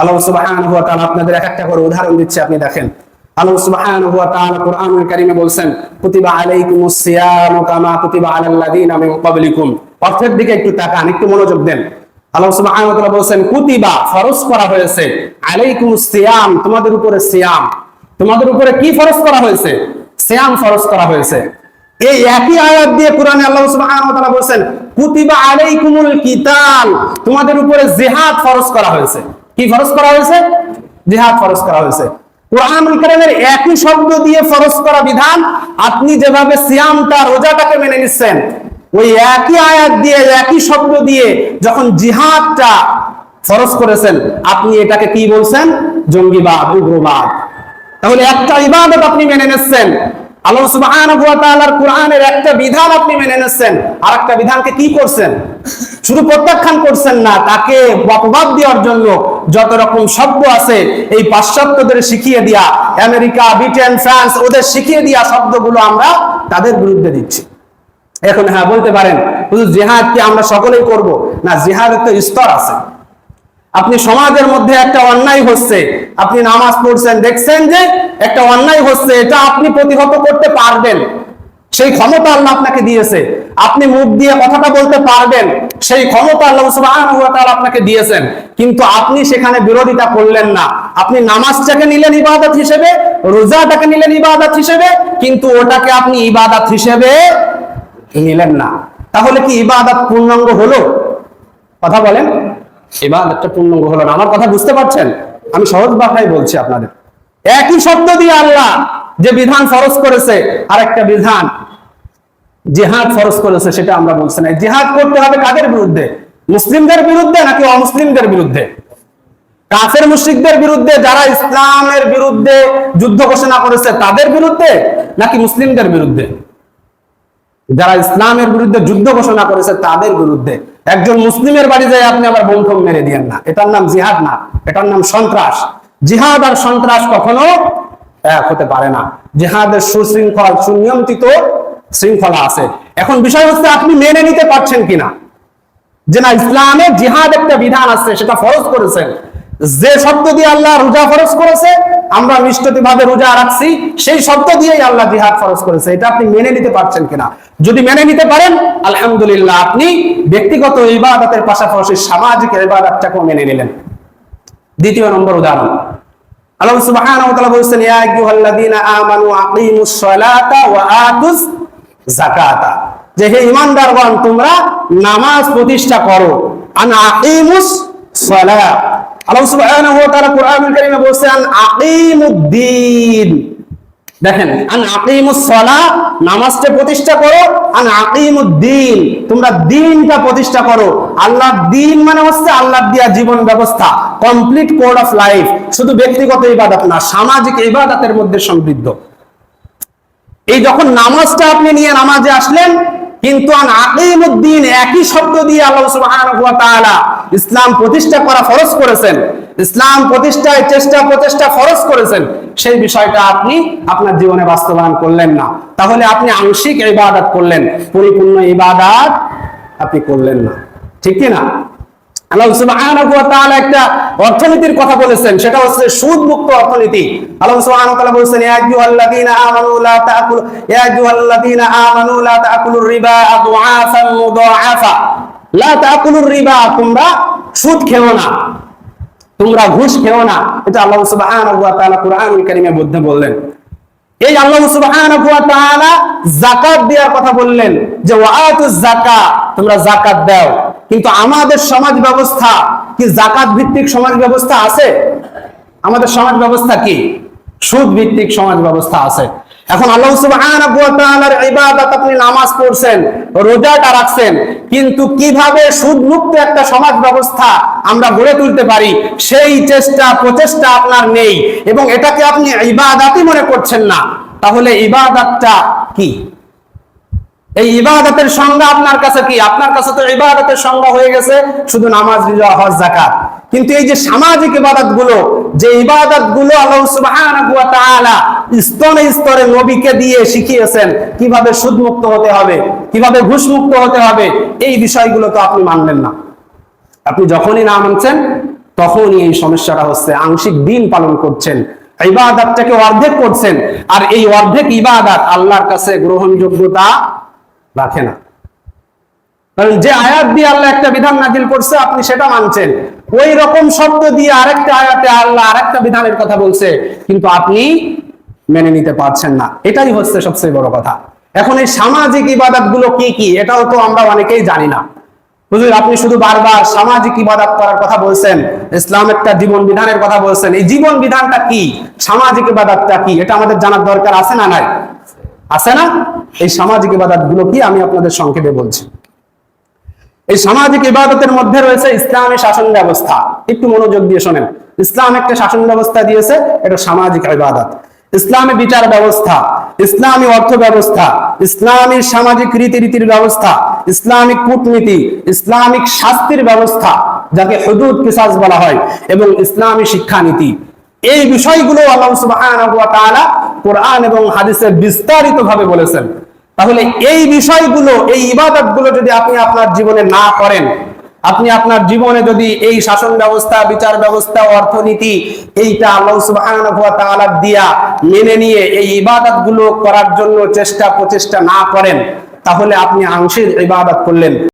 আল্লাহ তাআলা আপনাদের এক একটা করে উদাহরণ দিচ্ছে, আপনি দেখেন। আল্লাহ কারীমে বলছেন, কুতিবা কামা কুতিবা অর্থের দিকে একটু তাকান, একটু মনোযোগ দেন। আল্লাহ সুবহানাহু ওয়া তাআলা কুতিবা, ফরজ করা হয়েছে। আলাইকুমুস সিয়াম, তোমাদের উপরে সিয়াম। তোমাদের উপরে কি ফরজ করা হয়েছে? সিয়াম ফরজ করা হয়েছে। এই একই আয়াত দিয়ে কোরআনে আল্লাহ বলেন কুতিবা আলাইকুমুল কিতাল। তোমাদের উপরে করা হয়েছে। কি করা হয়েছে? করা হয়েছে। কোরআনুল কারীমের একই শব্দ দিয়ে করা বিধান, আপনি যেভাবে সিয়ামটা, রোজাটাকে মেনে নিচ্ছেন, ওই একই আয়াত দিয়ে, একই শব্দ দিয়ে যখন জিহাদটা ফরজ করেছেন, আপনি এটাকে কি বলছেন? জঙ্গিবাদ, উগ্রবাদ। তাহলে একটা ইবাদত আপনি মেনে নিচ্ছেন। আল্লাহ সুবহানাহু কোরআনের একটা বিধান আপনি মেনে নিচ্ছেন। আর একটা বিধানকে কি করছেন? শুধু প্রত্যাখ্যান করছেন না, তাকে অপবাদ দেওয়ার জন্য যত রকম শব্দ আছে, এই পাশ্চাত্যদের শিখিয়ে দিয়া, আমেরিকা, ব্রিটেন, ফ্রান্স, ওদের শিখিয়ে দিয়া শব্দগুলো আমরা তাদের বিরুদ্ধে দিচ্ছি। এখন হ্যাঁ বলতে পারেন শুধু জিহাদ কি আমরা সকলেই করব? না, জিহাদের তো স্তর আছে। আপনি সমাজের মধ্যে একটা অন্যায় হচ্ছে, আপনি নামাজ পড়ছেন, দেখছেন যে একটা অন্যায় হচ্ছে, এটা আপনি প্রতিহত করতে পারবেন। সেই ক্ষমতা আল্লাহ আপনাকে দিয়েছে। আপনি মুখ দিয়ে কথাটা বলতে পারবেন, সেই ক্ষমতা আল্লাহ আপনাকে দিয়েছেন। কিন্তু আপনি সেখানে বিরোধিতা করলেন না। আপনি নামাজটাকে নিলেন ইবাদত হিসেবে, রোজাটাকে নিলেন ইবাদত হিসেবে, কিন্তু ওটাকে আপনি ইবাদত হিসেবে নিলেন না। তাহলে কি ইবাদত পূর্ণাঙ্গ হলো? কথা বলেন। পূর্ণাঙ্গ হলো না। আমার কথা বুঝতে পারছেন? আমি সহজ ভাষায় বলছি আপনাদের। একই শব্দ দিয়ে আল্লাহ যে বিধান ফরজ করেছে আর একটা বিধান জিহাদ করেছে, সেটা আমরা বলছি না। জিহাদ করতে হবে কাদের বিরুদ্ধে? মুসলিমদের বিরুদ্ধে নাকি অমুসলিমদের বিরুদ্ধে? কাফের মুশরিকদের বিরুদ্ধে, যারা ইসলামের বিরুদ্ধে যুদ্ধ ঘোষণা করেছে, তাদের বিরুদ্ধে নাকি মুসলিমদের বিরুদ্ধে? যারা ইসলামের বিরুদ্ধে যুদ্ধ ঘোষণা করেছে, তাদের বিরুদ্ধে। একজন মুসলিমের বাড়ি যায়, আপনি আবার বন্ধু মেরে দিয়েন না। এটার নাম জিহাদ না, এটার নাম সন্ত্রাস। জিহাদ আর সন্ত্রাস কখনো এক হতে পারে না। জিহাদের সুশৃঙ্খল, সুনিয়ন্ত্রিত শৃঙ্খলা আছে। এখন বিষয় হচ্ছে, আপনি মেনে নিতে পারছেন কিনা? যে না, ইসলামে জিহাদ একটা বিধান আছে, সেটা ফরজ করেছেন। যে শব্দ দিয়ে আল্লাহ রোজা ফরজ করেছে, আমরা নিষ্ঠতি ভাবে রোজা রাখছি, সেই শব্দ দিয়েই আল্লাহ জিহাদ ফরজ করেছে। এটা আপনি মেনে নিতে পারছেন কিনা? যদি মেনে নিতে পারেন, আলহামদুলিল্লাহ আপনি ব্যক্তিগত ইবাদতের পাশাপাশি সামাজিক ইবাদতটাকেও মেনে নিলেন। দ্বিতীয় নম্বর উদাহরণ। আল্লাহ সুবহানাহু ওয়া তাআলা বলেছেন, ইয়া আইয়ুহাল্লাযীনা আমানু আকিমুস সালাতা ওয়া আতুস যাকাতা। যে হে ঈমানদারগণ তোমরা নামাজ প্রতিষ্ঠা করো। আন আকিমুস সালাত। আল্লাহ সুবহানাহু ওয়া তাআলা কোরআনুল কারীমে বলেছেন দেখেন আন নামাজটা প্রতিষ্ঠা করো আন তোমরা দিনটা প্রতিষ্ঠা করো। আল্লাহর দিন মানে হচ্ছে আল্লাহর দিয়া জীবন ব্যবস্থা কমপ্লিট কোড অফ লাইফ শুধু ব্যক্তিগত ইবাদত না, সামাজিক ইবাদতের মধ্যে সমৃদ্ধ। এই যখন নামাজটা আপনি নিয়ে নামাজে আসলেন, কিন্তু আন আকিমুদ্দিন একই শব্দ দিয়ে আল্লাহ সুবহানাহু ওয়া তাআলা ইসলাম প্রতিষ্ঠা করা ফরজ করেছেন, ইসলাম প্রতিষ্ঠায় চেষ্টা প্রচেষ্টা ফরজ করেছেন, সেই বিষয়টা আপনি আপনার জীবনে বাস্তবায়ন করলেন না। তাহলে আপনি আংশিক ইবাদত করলেন, পরিপূর্ণ ইবাদত আপনি করলেন না। ঠিক কি না? আল্লাহ অর্থনীতির কথা বলেছেন, সেটা হচ্ছে সুদ মুক্ত অর্থনীতি। আল্লাহ তোমরা তোমরা ঘুষ খেও না। আল্লাহ দেওয়ার কথা বললেন যে তোমরা দাও। কিন্তু আমাদের সমাজ ব্যবস্থা কি জাকাত ভিত্তিক সমাজ ব্যবস্থা আছে? আমাদের সমাজ ব্যবস্থা কি? সুদ ভিত্তিক সমাজ ব্যবস্থা আছে। এখন আল্লাহ সুবহানাহু ওয়া তাআলার ইবাদত আপনি নামাজ পড়ছেন, রোজাটা রাখছেন, কিন্তু কীভাবে সুদ মুক্ত একটা সমাজ ব্যবস্থা আমরা গড়ে তুলতে পারি, সেই চেষ্টা, প্রচেষ্টা আপনার নেই এবং এটাকে আপনি ইবাদতই মনে করছেন না। তাহলে ইবাদতটা কি? এই ইবাদতের সংজ্ঞা আপনার কাছে কি? আপনার কাছে তো ইবাদতের সংজ্ঞা হয়ে গেছে, শুধু নামাজ, রোজা, হজ, যাকাত। কিন্তু এই যে সামাজিক ইবাদতগুলো যে ইবাদতগুলো আল্লাহ সুবহানাহু ওয়া তাআলা স্তরে স্তরে নবীকে দিয়ে শিখিয়েছেন কীভাবে সুদ মুক্ত হতে হবে, কীভাবে ঘুষ মুক্ত হতে হবে, এই বিষয়গুলো তো আপনি মানলেন না। আপনি যখনই না মানছেন, তখনই এই সমস্যাটা হচ্ছে। আংশিক দিন পালন করছেন, ইবাদতটাকে অর্ধেক করছেন, আর এই অর্ধেক ইবাদত আল্লাহর কাছে গ্রহণযোগ্যতা রাখে না। কারণ যে আয়াত দিয়ে আল্লাহ একটা বিধান নাজিল করছে, আপনি সেটা মানছেন। ওই রকম শব্দ দিয়ে আরেকটা আয়াতে আল্লাহ আরেকটা বিধানের কথা বলছে। কিন্তু আপনি মেনে নিতে পারছেন না। এটাই হচ্ছে সবচেয়ে বড় কথা। এখন এই সামাজিক ইবাদতগুলো কি কি, এটাও তো আমরা অনেকেই জানি না। হুজুর, আপনি শুধু বারবার সামাজিক ইবাদত করার কথা বলছেন, ইসলাম একটা জীবন বিধানের কথা বলছেন, এই জীবন বিধানটা কি? সামাজিক ইবাদতটা কি? এটা আমাদের জানার দরকার আছে না নাই? আছে না? এই সামাজিক ইবাদতগুলো কি আমি আপনাদের সংক্ষেপে বলছি। এই সামাজিক ইবাদতের মধ্যে রয়েছে ইসলামী শাসন ব্যবস্থা। একটু মনোযোগ দিয়ে শোনেন। ইসলাম একটা শাসন ব্যবস্থা দিয়েছে, এটা সামাজিক ইবাদত। ইসলামী বিচার ব্যবস্থা, ইসলামী অর্থ ব্যবস্থা, ইসলামী সামাজিক রীতিনীতির ব্যবস্থা ইসলামিক কূটনীতি, ইসলামিক শাস্তির ব্যবস্থা, যাকে হুদুদ কিসাস বলা হয়, এবং ইসলামী শিক্ষানীতি। এই বিষয়গুলো আল্লাহ কোরআন এবং হাদিসে বিস্তারিত ভাবে বলেছেন। তাহলে এই বিষয়গুলো, এই ইবাদতগুলো যদি আপনি আপনার জীবনে না করেন আপনি আপনার জীবনে যদি এই শাসন ব্যবস্থা, বিচার ব্যবস্থা, অর্থনীতি এইটা আল্লাহ দিয়া মেনে নিয়ে এই ইবাদতগুলো করার জন্য চেষ্টা প্রচেষ্টা না করেন, তাহলে আপনি আংশিক ইবাদত করলেন।